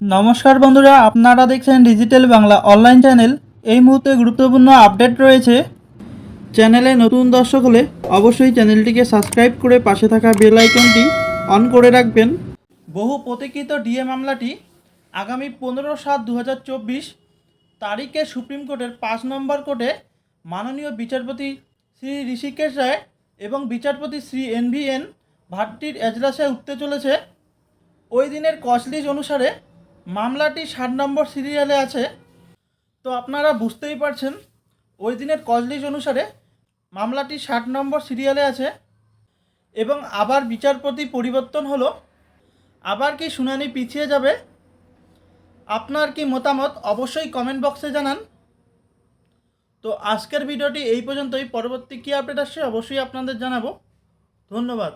নমস্কার বন্ধুরা, আপনারা দেখছেন ডিজিটাল বাংলা অনলাইন চ্যানেল এই মুহূর্তে গুরুত্বপূর্ণ আপডেট রয়েছে। চ্যানেলে নতুন দর্শক হলে অবশ্যই চ্যানেলটিকে সাবস্ক্রাইব করে পাশে থাকা বেল আইকনটি অন করে রাখবেন। বহু প্রতীক্ষিত ডিএ মামলাটি আগামী পনেরো সাত দু তারিখে সুপ্রিম কোর্টের পাঁচ নম্বর কোর্টে মাননীয় বিচারপতি শ্রী ঋষিকেশ রায় এবং বিচারপতি শ্রী এন ভি এন ভাট্টির এজলাসে উঠতে চলেছে। ওই দিনের কসলিজ অনুসারে মামলাটি ষাট নম্বর সিরিয়ালে আছে। তো আপনারা বুঝতেই পারছেন, ওই দিনের কসলিজ অনুসারে মামলাটি ষাট নম্বর সিরিয়ালে আছে এবং আবার বিচারপতি পরিবর্তন হলো। আবার কি শুনানি পিছিয়ে যাবে? আপনার কি মতামত অবশ্যই কমেন্ট বক্সে জানান। তো আজকের ভিডিওটি এই পর্যন্তই। পরবর্তী কী আপডেট আসছে অবশ্যই আপনাদের জানাব। ধন্যবাদ।